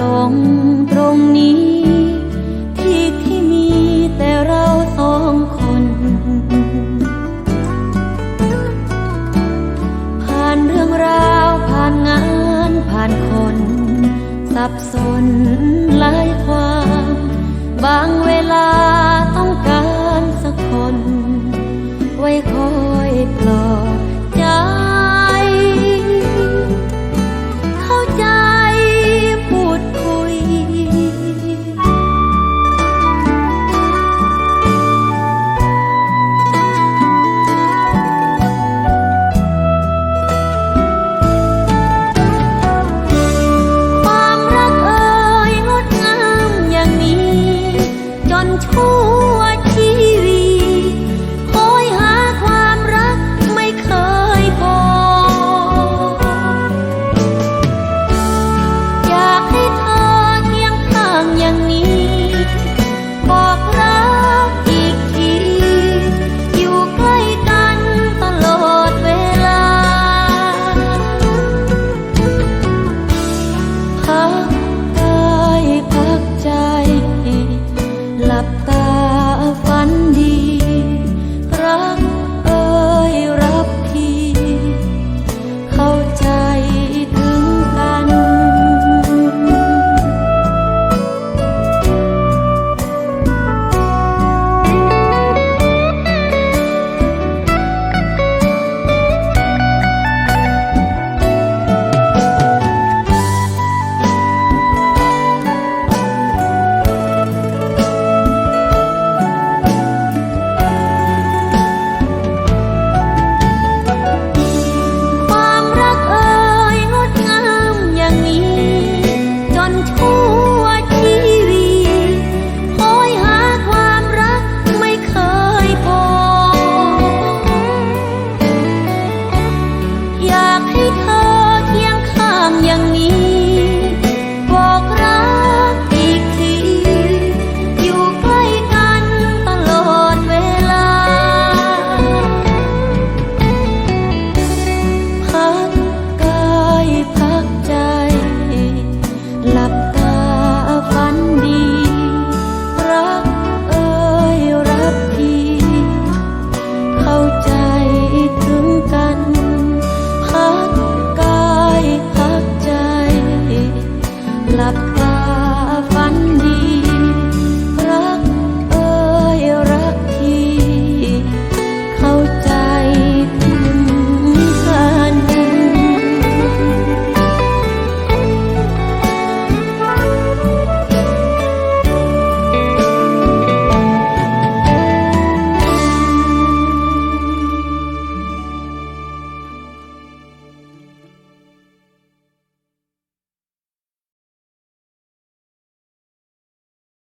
ลงตรงนี้ ที่ที่มีแต่เราสองคน ผ่านเรื่องราวผ่านงานผ่านคน สับสนหลายความ บางเวลาต้องการสักคน ไว้คอ